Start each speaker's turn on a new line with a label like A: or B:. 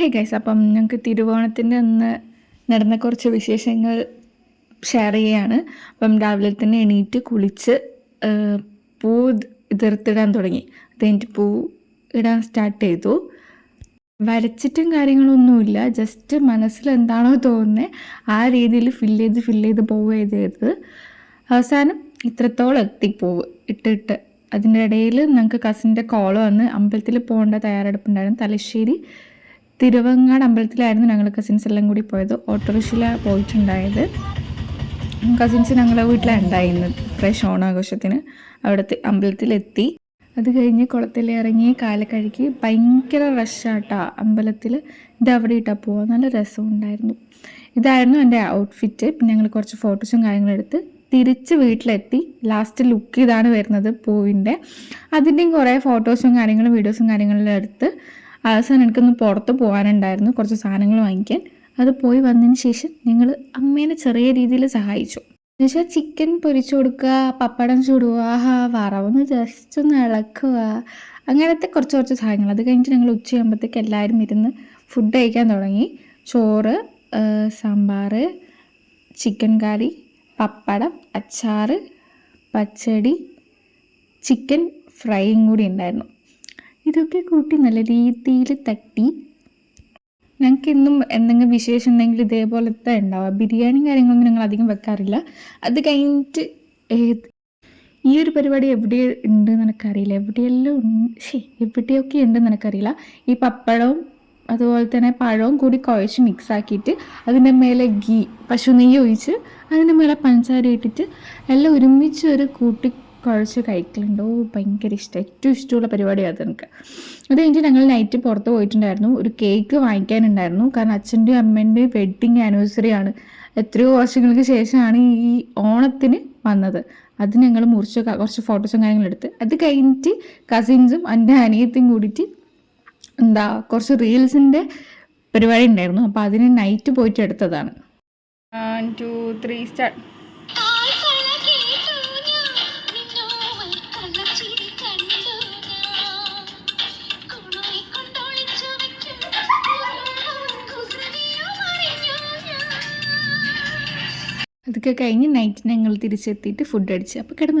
A: Hey guys അപ്പം ഞങ്ങൾക്ക് തിരുവോണത്തിന്റെ അന്ന് നടന്ന കുറച്ച് വിശേഷങ്ങൾ ഷെയർ ചെയ്യുകയാണ് അപ്പം രാവിലെ തന്നെ എണീറ്റ് കുളിച്ച് പൂ ഇതിർത്തിടാൻ തുടങ്ങി. അത് കഴിഞ്ഞിട്ട് പൂ ഇടാൻ സ്റ്റാർട്ട് ചെയ്തു. വരച്ചിട്ടും കാര്യങ്ങളൊന്നുമില്ല. ജസ്റ്റ് മനസ്സിൽ എന്താണോ തോന്നുന്നത് ആ രീതിയിൽ ഫില്ല് ചെയ്ത് ഫില്ല് ചെയ്ത് പോവുക ചെയ്തത്. അവസാനം ഇത്രത്തോളം എത്തിപ്പോവ് ഇട്ടിട്ട് അതിന്റെ ഇടയിൽ ഞങ്ങൾക്ക് കസിന്റെ കോൾ വന്ന് അമ്പലത്തിൽ പോകേണ്ട തയ്യാറെടുപ്പുണ്ടായിരുന്നു. തലശ്ശേരി തിരുവങ്ങാട് അമ്പലത്തിലായിരുന്നു ഞങ്ങൾ കസിൻസ് എല്ലാം കൂടി പോയത്. ഓട്ടോറിക്ഷയിലാണ് പോയിട്ടുണ്ടായത്. കസിൻസ് ഞങ്ങളെ വീട്ടിലാണ് ഉണ്ടായിരുന്നത് ഇപ്രാവശ്യം ഓണാഘോഷത്തിന്. അവിടുത്തെ അമ്പലത്തിലെത്തി. അത് കഴിഞ്ഞ് കുളത്തിൽ ഇറങ്ങി കാലക്കഴുകി ഭയങ്കര റഷാട്ടാ അമ്പലത്തിൽ ഇത് അവിടെ ഇട്ടാൽ പോവാൻ നല്ല രസമുണ്ടായിരുന്നു ഇതായിരുന്നു എന്റെ ഔട്ട്ഫിറ്റ് പിന്നെ ഞങ്ങൾ കുറച്ച് ഫോട്ടോസും കാര്യങ്ങളും എടുത്ത് തിരിച്ച് വീട്ടിലെത്തി. ലാസ്റ്റ് ലുക്ക് ഇതാണ് വരുന്നത് പൂവിന്റെ. അതിന്റെയും കുറേ ഫോട്ടോസും കാര്യങ്ങളും വീഡിയോസും കാര്യങ്ങളും എടുത്ത് അവസാനം എനിക്കൊന്ന് പുറത്ത് പോകാനുണ്ടായിരുന്നു. കുറച്ച് സാധനങ്ങൾ വാങ്ങിക്കാൻ. അത് പോയി വന്നതിന് ശേഷം ഞങ്ങൾ അമ്മേനെ ചെറിയ രീതിയിൽ സഹായിച്ചു. എന്നുവെച്ചാൽ ചിക്കൻ പൊരിച്ചു കൊടുക്കുക പപ്പടം ചൂടുക വറവൊന്ന് ജസ്റ്റ് ഒന്ന് ഇളക്കുക അങ്ങനത്തെ കുറച്ച് കുറച്ച് സാധനങ്ങൾ. അത് കഴിഞ്ഞിട്ട് ഞങ്ങൾ ഉച്ചയാകുമ്പോഴത്തേക്ക് എല്ലാവരും ഇരുന്ന് ഫുഡ് കഴിക്കാൻ തുടങ്ങി. ചോറ് സാമ്പാർ ചിക്കൻ കറി പപ്പടം അച്ചാറ് പച്ചടി ചിക്കൻ ഫ്രൈയും കൂടി ഉണ്ടായിരുന്നു. ഇതൊക്കെ കൂട്ടി നല്ല രീതിയിൽ തട്ടി. ഞങ്ങൾക്ക് ഇന്നും എന്തെങ്കിലും വിശേഷം ഉണ്ടെങ്കിൽ ഇതേപോലത്തെ ഉണ്ടാവുക. ബിരിയാണിയും കാര്യങ്ങളൊന്നും ഞങ്ങൾ അധികം വെക്കാറില്ല. അത് കഴിഞ്ഞിട്ട് ഏത് ഈ ഒരു പരിപാടി എവിടെ ഉണ്ടെന്ന് എനിക്കറിയില്ല. എവിടെയെല്ലാം ഉണ്ട് എവിടെയൊക്കെ ഉണ്ടെന്ന് എനിക്കറിയില്ല. ഈ പപ്പടവും അതുപോലെ തന്നെ പഴവും കൂടി കുഴച്ച് മിക്സ് ആക്കിയിട്ട് അതിന്റെ മേലെ ഗീ പശു നെയ്യ് ഒഴിച്ച് അതിന്റെ മേലെ പഞ്ചസാര ഇട്ടിട്ട് എല്ലാം ഒരുമിച്ച് ഒരു കൂട്ടി കുഴച്ച് കഴിക്കലുണ്ട്. ഓ ഭയങ്കര ഇഷ്ടം. ഏറ്റവും ഇഷ്ടമുള്ള പരിപാടിയാണ് അത് എനിക്ക്. അത് കഴിഞ്ഞിട്ട് ഞങ്ങൾ നൈറ്റ് പുറത്ത് പോയിട്ടുണ്ടായിരുന്നു. ഒരു കേക്ക് വാങ്ങിക്കാനുണ്ടായിരുന്നു. കാരണം അച്ഛന്റെയും അമ്മേന്റെയും വെഡ്ഡിങ് ആനിവേഴ്സറി ആണ്. എത്രയോ വർഷങ്ങൾക്ക് ശേഷമാണ് ഈ ഓണത്തിന് വന്നത്. അത് ഞങ്ങൾ മുറിച്ച് കുറച്ച് ഫോട്ടോസും കാര്യങ്ങളും എടുത്ത്. അത് കഴിഞ്ഞിട്ട് കസിൻസും എന്റെ അനിയത്തും കൂടിയിട്ട് എന്താ കുറച്ച് റീൽസിന്റെ പരിപാടി ഉണ്ടായിരുന്നു. അപ്പോൾ അതിന് നൈറ്റ് പോയിട്ട് എടുത്തതാണ്. വൺ ടു ത്രീ സ്റ്റാർട്ട് അതൊക്കെ കഴിഞ്ഞ് നൈറ്റ് ഞങ്ങൾ തിരിച്ചെത്തിയിട്ട് ഫുഡ് അടിച്ച്. അപ്പോൾ കിടന്നു